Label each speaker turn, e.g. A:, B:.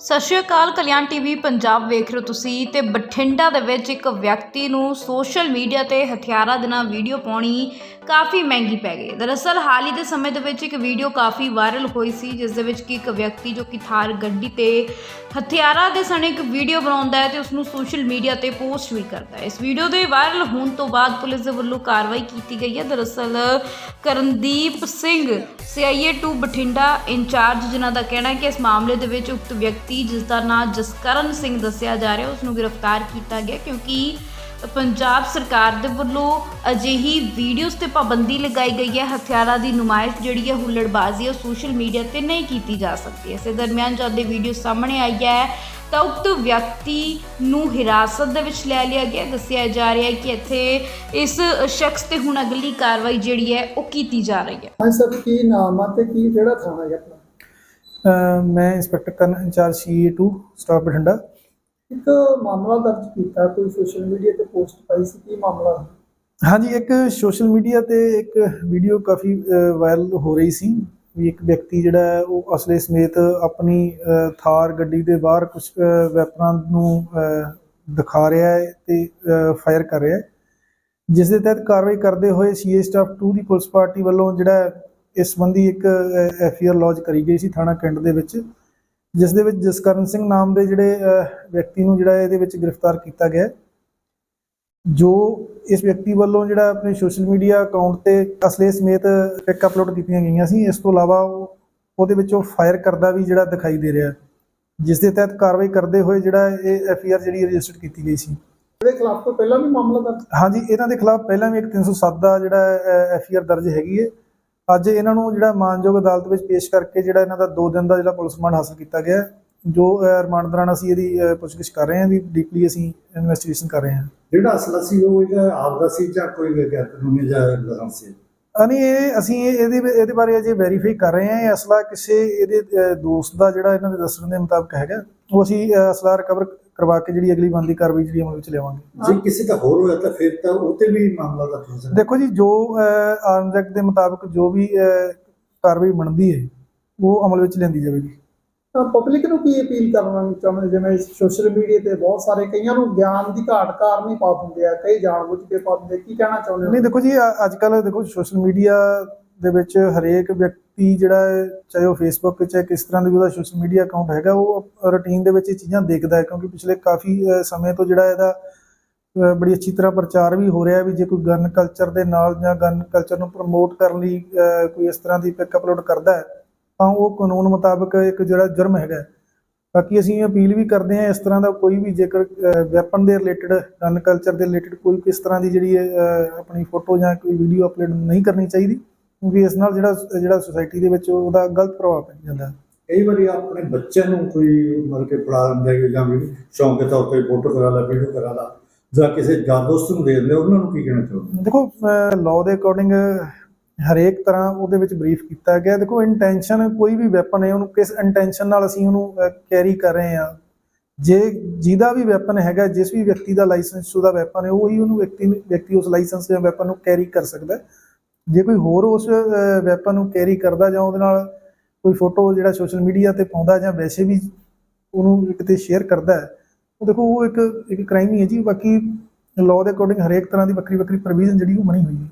A: ਸਤਿ ਸ਼੍ਰੀ ਅਕਾਲ, ਕਲਿਆਣ ਟੀਵੀ ਪੰਜਾਬ ਵੇਖ ਰਹੇ ਹੋ ਤੁਸੀਂ ਤੇ ਬਠਿੰਡਾ ਦੇ ਵਿੱਚ ਇੱਕ ਵਿਅਕਤੀ ਨੂੰ ਸੋਸ਼ਲ ਮੀਡੀਆ ਤੇ ਹਥਿਆਰਾਂ ਦੇ ਨਾਲ ਵੀਡੀਓ ਪਾਉਣੀ ਕਾਫੀ ਮਹਿੰਗੀ ਪੈ ਗਈ। ਦਰਅਸਲ ਹਾਲ ਹੀ ਦੇ ਸਮੇਂ ਦੇ ਵਿੱਚ ਇੱਕ ਵੀਡੀਓ ਕਾਫੀ ਵਾਇਰਲ ਹੋਈ ਸੀ, ਜਿਸ ਦੇ ਵਿੱਚ ਕਿ ਇੱਕ ਵਿਅਕਤੀ ਜੋ ਕਿ ਥਾਰ ਗੱਡੀ ਤੇ ਹਥਿਆਰਾਂ ਦੇ ਸਣੇ ਇੱਕ ਵੀਡੀਓ ਬਣਾਉਂਦਾ ਹੈ ਤੇ ਉਸ ਨੂੰ ਸੋਸ਼ਲ ਮੀਡੀਆ ਤੇ ਪੋਸਟ ਵੀ ਕਰਦਾ ਹੈ। ਇਸ ਵੀਡੀਓ ਦੇ ਵਾਇਰਲ ਹੋਣ ਤੋਂ ਬਾਅਦ ਪੁਲਿਸ ਦੇ ਵੱਲੋਂ ਕਾਰਵਾਈ ਕੀਤੀ ਗਈ ਹੈ। ਦਰਅਸਲ ਕਰਨਦੀਪ ਸਿੰਘ ਸੀਆਈਏ 2 ਬਠਿੰਡਾ ਇੰਚਾਰਜ, ਜਿਨ੍ਹਾਂ ਦਾ ਕਹਿਣਾ ਹੈ ਕਿ ਇਸ ਮਾਮਲੇ ਦੇ ਵਿੱਚ ਉਕਤ ਵਿਅਕਤੀ ਜਿਸ ਦਾ ਨਾਮ ਜਸਕਰਨ ਸਿੰਘ ਦੱਸਿਆ ਜਾ ਰਿਹਾ ਉਸ ਨੂੰ ਗ੍ਰਿਫਤਾਰ ਕੀਤਾ ਗਿਆ ਕਿਉਂਕਿ ਪੰਜਾਬ ਸਰਕਾਰ ਦੇ ਵੱਲੋਂ ਅਜਿਹੀ ਵੀਡੀਓਜ਼ ਤੇ ਪਾਬੰਦੀ ਲਗਾਈ ਗਈ ਹੈ। ਹਥਿਆਰਾਂ ਦੀ ਨੁਮਾਇਸ਼ ਜਿਹੜੀ ਹੈ, ਹੁੱਲੜਬਾਜ਼ੀ ਉਹ ਸੋਸ਼ਲ ਮੀਡੀਆ ਤੇ ਨਹੀਂ ਕੀਤੀ ਜਾ ਸਕਦੀ। ਇਸੇ ਦਰਮਿਆਨ ਜਦ ਇਹ ਵੀਡੀਓ ਸਾਹਮਣੇ ਆਈ ਹੈ, ਤਾਂ ਉਕਤ ਵਿਅਕਤੀ ਨੂੰ ਹਿਰਾਸਤ ਦੇ ਵਿੱਚ ਲੈ ਲਿਆ ਗਿਆ। ਦੱਸਿਆ ਜਾ ਰਿਹਾ ਹੈ ਕਿ ਇੱਥੇ ਇਸ ਸ਼ਖਸ ਤੇ ਹੁਣ ਅਗਲੀ ਕਾਰਵਾਈ ਜਿਹੜੀ ਹੈ, ਉਹ ਕੀਤੀ ਜਾ ਰਹੀ ਹੈ।
B: ਹਾਂ ਸਰ, ਕੀ ਨਾਮ ਆ ਤੇ ਕੀ, ਕਿਹੜਾ ਥਾਣਾ ਹੈ ਆਪਣਾ?
C: ਮੈਂ ਇੰਸਪੈਕਟਰ ਕਰਨ ਇੰਚਾਰਜ ਸੀ2 ਸਟਾਫ ਬਠਿੰਡਾ।
B: ਇੱਕ ਮਾਮਲਾ ਦਰਜ ਕੀਤਾ ਕੋਈ ਸੋਸ਼ਲ ਮੀਡੀਆ ਤੇ ਪੋਸਟ ਪਾਈ ਸੀ ਕੀ ਮਾਮਲਾ?
C: ਹਾਂਜੀ ਇੱਕ ਸੋਸ਼ਲ ਮੀਡੀਆ ਤੇ ਇੱਕ ਵੀਡੀਓ ਕਾਫੀ ਵਾਇਰਲ ਹੋ ਰਹੀ ਸੀ ਵੀ ਇੱਕ ਵਿਅਕਤੀ ਜਿਹੜਾ ਉਹ ਅਸਲੇ ਸਮੇਤ ਆਪਣੀ ਥਾਰ ਗੱਡੀ ਦੇ ਬਾਹਰ ਕੁਝ ਵੈਪਨਾਂ ਨੂੰ ਦਿਖਾ ਰਿਹਾ ਹੈ ਤੇ ਫਾਇਰ ਕਰ ਰਿਹਾ ਹੈ। ਜਿਸ ਦੇ ਤਹਿਤ ਕਾਰਵਾਈ ਕਰਦੇ ਹੋਏ ਸੀਏ ਸਟਾਫ 2 ਦੀ ਪੁਲਿਸ ਪਾਰਟੀ ਵੱਲੋਂ ਜਿਹੜਾ ਇਸ ਸੰਬੰਧੀ ਇੱਕ ਐਫਆਰ ਲੌਂਚ ਕਰੀ ਗਈ ਸੀ ਥਾਣਾ ਕੈਂਟ ਦੇ ਵਿੱਚ ਜਿਸ ਦੇ ਵਿੱਚ ਜਸਕਰਨ ਸਿੰਘ ਨਾਮ ਦੇ ਜਿਹੜੇ ਵਿਅਕਤੀ ਨੂੰ ਜਿਹੜਾ ਇਹਦੇ ਵਿੱਚ ਗ੍ਰਿਫਤਾਰ ਕੀਤਾ ਗਿਆ। ਜੋ ਇਸ ਵਿਅਕਤੀ ਵੱਲੋਂ ਜਿਹੜਾ ਆਪਣੇ ਸੋਸ਼ਲ ਮੀਡੀਆ ਅਕਾਊਂਟ ਤੇ ਅਸਲੇ ਸਮੇਤ ਪਿਕ ਅਪਲੋਡ ਕੀਤੀਆਂ ਗਈਆਂ ਸੀ ਇਸ ਤੋਂ ਇਲਾਵਾ ਉਹ ਉਹਦੇ ਵਿੱਚ ਉਹ ਫਾਇਰ ਕਰਦਾ ਵੀ ਜਿਹੜਾ ਦਿਖਾਈ ਦੇ ਰਿਹਾ ਜਿਸ ਦੇ ਤਹਿਤ ਕਾਰਵਾਈ ਕਰਦੇ ਹੋਏ ਜਿਹੜਾ ਇਹ ਐਫਆਰ ਜਿਹੜੀ ਰਜਿਸਟਰ ਕੀਤੀ ਗਈ ਸੀ।
B: ਇਹਦੇ ਖਿਲਾਫ ਤੋਂ ਪਹਿਲਾਂ ਵੀ ਮਾਮਲਾ ਦਰਜ?
C: ਹਾਂਜੀ ਇਹਨਾਂ ਦੇ ਖਿਲਾਫ ਪਹਿਲਾਂ ਵੀ ਇੱਕ 307 ਦਾ ਜਿਹੜਾ ਐਫਆਰ ਦਰਜ ਹੈਗੀ ਹੈ। ਅੱਜ ਇਹਨਾਂ ਨੂੰ ਜਿਹੜਾ ਮਾਨਯੋਗ ਅਦਾਲਤ ਵਿੱਚ ਪੇਸ਼ ਕਰਕੇ ਜਿਹੜਾ ਇਹਨਾਂ ਦਾ 2 ਦਿਨ ਦਾ ਜਿਹੜਾ ਪੁਲਿਸ ਰਿਮਾਂਡ ਹਾਸਲ ਕੀਤਾ ਗਿਆ। ਜੋ ਰਿਮਾਂਡ ਦੌਰਾਨ ਅਸੀਂ ਇਹਦੀ ਪੁੱਛਗਿੱਛ ਕਰ ਰਹੇ ਹਾਂ ਦੀ ਡੀਪਲੀ ਅਸੀਂ ਇਨਵੈਸਟੀਗੇਸ਼ਨ ਕਰ ਰਹੇ ਹਾਂ
D: ਜਿਹੜਾ ਅਸਲਾ ਸੀ ਉਹ ਇਹਦਾ ਆਪਦਾ ਸੀ ਜਾਂ ਕੋਈ ਗੈਰ ਕਾਨੂੰਨੀ ਜਾਂ ਲਾਇਸੈਂਸ ਸੀ
C: ਅਨੀ ਇਹ ਅਸੀਂ ਇਹ- ਇਹਦੇ ਇਹਦੇ ਬਾਰੇ ਅਜੇ ਵੈਰੀਫਾਈ ਕਰ ਰਹੇ ਹਾਂ ਇਹ ਅਸਲਾ ਕਿਸੇ ਇਹਦੇ ਦੋਸਤ ਦਾ ਜਿਹੜਾ ਇਹਨਾਂ ਦੇ ਦੱਸਣ ਦੇ ਮੁਤਾਬਕ ਹੈਗਾ ਉਹ ਅਸੀਂ ਅਸਲਾ ਰਿਕਵਰ ਕਰਵਾ ਕੇ ਜਿਹੜੀ ਅਗਲੀ ਬੰਦੀ ਕਾਰਵਾਈ ਜਿਹੜੀ ਅਮਲ ਵਿੱਚ ਲਿਆਵਾਂਗੇ।
D: ਜੇ ਕਿਸੇ ਦਾ ਹੋਰ ਹੋਇਆ ਤਾਂ ਫਿਰ ਤਾਂ ਉਹ ਤੇ ਵੀ ਮਾਮਲਾ ਦਰਜ ਹੋ। ਸਕਦਾ
C: ਦੇਖੋ ਜੀ ਜੋ ਐਕਟ ਦੇ ਮੁਤਾਬਕ ਜੋ ਵੀ ਕਾਰਵਾਈ ਬਣਦੀ ਹੈ ਉਹ ਅਮਲ ਵਿੱਚ ਲਿਆਂਦੀ ਜਾਵੇਗੀ।
B: ਤਾਂ ਪਬਲਿਕ ਨੂੰ ਕੀ ਅਪੀਲ ਕਰਨਾ ਚਾਹੁੰਦੇ? ਜਿਵੇਂ ਸੋਸ਼ਲ ਮੀਡੀਆ ਤੇ ਬਹੁਤ ਸਾਰੇ ਕਈਆਂ ਨੂੰ ਗਿਆਨ ਦੀ ਘਾਟ ਕਾਰਨ ਹੀ ਪਾ ਦਿੰਦੇ ਆ ਕਈ ਜਾਣਬੁੱਝ ਕੇ ਪਾ ਦਿੰਦੇ ਕੀ ਕਹਿਣਾ ਚਾਹੁੰਦੇ ਹੋ?
C: ਨਹੀਂ ਦੇਖੋ ਜੀ ਅੱਜ ਕੱਲ ਦੇਖੋ ਸੋਸ਼ਲ ਮੀਡੀਆ ਦੇ ਵਿੱਚ ਹਰੇਕ ਵਿਅਕਤੀ ਜਿਹੜਾ ਹੈ, ਚਾਹੇ ਉਹ ਫੇਸਬੁੱਕ ਚਾਹੇ ਕਿਸ ਤਰ੍ਹਾਂ ਦੀ ਵੀ ਉਹਦਾ ਸੋਸ਼ਲ ਮੀਡੀਆ ਅਕਾਊਂਟ ਹੈਗਾ ਉਹ ਰੁਟੀਨ ਦੇ ਵਿੱਚ ਇਹ ਚੀਜ਼ਾਂ ਦੇਖਦਾ ਹੈ ਕਿਉਂਕਿ ਪਿਛਲੇ ਕਾਫੀ ਸਮੇਂ ਤੋਂ ਜਿਹੜਾ ਇਹਦਾ ਬੜੀ ਅੱਛੀ ਤਰ੍ਹਾਂ ਪ੍ਰਚਾਰ ਵੀ ਹੋ ਰਿਹਾ ਵੀ ਜੇ ਕੋਈ ਗਨ ਕਲਚਰ ਦੇ ਨਾਲ ਜਾਂ ਗਨ ਕਲਚਰ ਨੂੰ ਪ੍ਰਮੋਟ ਕਰਨ ਲਈ ਕੋਈ ਇਸ ਤਰ੍ਹਾਂ ਦੀ ਪਿਕ ਅਪਲੋਡ ਕਰਦਾ ਹੈ ਤਾਂ ਉਹ ਕਾਨੂੰਨ ਮੁਤਾਬਕ ਇੱਕ ਜਿਹੜਾ ਜੁਰਮ ਹੈਗਾ ਬਾਕੀ ਅਸੀਂ ਅਪੀਲ ਵੀ ਕਰਦੇ ਹਾਂ ਇਸ ਤਰ੍ਹਾਂ ਦਾ ਕੋਈ ਵੀ ਜੇਕਰ ਵੈਪਨ ਦੇ ਰਿਲੇਟਡ ਗਨ ਕਲਚਰ ਦੇ ਰਿਲੇਟਡ ਕੋਈ ਕਿਸ ਤਰ੍ਹਾਂ ਦੀ ਜਿਹੜੀ ਆਪਣੀ ਫੋਟੋ ਜਾਂ ਕੋਈ ਵੀਡੀਓ ਅਪਲੋਡ ਨਹੀਂ ਕਰਨੀ ਚਾਹੀਦੀ। ਕਿਉਂਕਿ ਇਸ ਨਾਲ ਜਿਹੜਾ ਜਿਹੜਾ ਸੁਸਾਇਟੀ ਦੇ ਵਿੱਚ ਉਹਦਾ ਗਲਤ ਪ੍ਰਭਾਵ ਪੈ ਜਾਂਦਾ।
D: ਕਈ ਵਾਰੀ ਆਪਣੇ ਬੱਚਿਆਂ ਨੂੰ ਕੋਈ ਮਤਲਬ ਕਿ ਪੜਾ ਦਿੰਦਾ ਹੈ ਜਾਂ ਵੀ ਸ਼ੌਂਕ ਦੇ ਤੌਰ ਤੇ ਫੋਟੋ ਕਰਾ ਲਾ ਵੀਡੀਓ ਕਰਾ ਲਾ ਜਾਂ ਕਿਸੇ ਯਾਰ ਦੋਸਤ ਨੂੰ ਦੇ ਦਿੰਦੇ ਉਹਨਾਂ ਨੂੰ ਕੀ ਕਹਿਣਾ ਚਾਹੁੰਦੇ
C: ਦੇਖੋ ਲਾਅ ਦੇ ਅਕੋਰਡਿੰਗ ਹਰੇਕ ਤਰ੍ਹਾਂ ਉਹਦੇ ਵਿੱਚ ਬਰੀਫ ਕੀਤਾ ਗਿਆ। ਦੇਖੋ ਇੰਟੈਂਸ਼ਨ ਕੋਈ ਵੀ ਵੈਪਨ ਹੈ ਉਹਨੂੰ ਕਿਸ ਇੰਟੈਂਸ਼ਨ ਨਾਲ ਅਸੀਂ ਉਹਨੂੰ ਕੈਰੀ ਕਰ ਰਹੇ ਹਾਂ। ਜੇ ਜਿਹਦਾ ਵੀ ਵੈਪਨ ਹੈਗਾ ਜਿਸ ਵੀ ਵਿਅਕਤੀ ਦਾ ਲਾਇਸੈਂਸ ਉਹਦਾ ਵੈਪਨ ਹੈ ਉਹੀ ਉਹਨੂੰ ਵਿਅਕਤੀ ਵਿਅਕਤੀ ਉਸ ਲਾਇਸੈਂਸ ਜਾਂ ਵੈਪਨ ਨੂੰ ਕੈਰੀ ਕਰ ਸਕਦਾ ਹੈ। ਜੇ ਕੋਈ ਹੋਰ ਉਸ ਵੈਪਨ ਨੂੰ ਕੈਰੀ ਕਰਦਾ ਜਾਂ ਉਹਦੇ ਨਾਲ ਕੋਈ ਫੋਟੋ ਜਿਹੜਾ ਸੋਸ਼ਲ ਮੀਡੀਆ ਤੇ ਪਾਉਂਦਾ ਜਾਂ ਵੈਸੇ ਵੀ ਉਹਨੂੰ ਕਿਤੇ ਸ਼ੇਅਰ ਕਰਦਾ ਹੈ, ਉਹ ਦੇਖੋ ਉਹ ਇੱਕ ਇੱਕ ਕ੍ਰਾਈਮ ਹੀ ਹੈ ਜੀ। ਬਾਕੀ ਲਾਅ ਦੇ ਅਕੋਰਡਿੰਗ ਹਰੇਕ ਤਰ੍ਹਾਂ ਦੀ ਵੱਖਰੀ ਵੱਖਰੀ ਪ੍ਰੋਵੀਜ਼ਨ ਜਿਹੜੀ ਉਹ ਬਣੀ ਹੋਈ ਹੈ।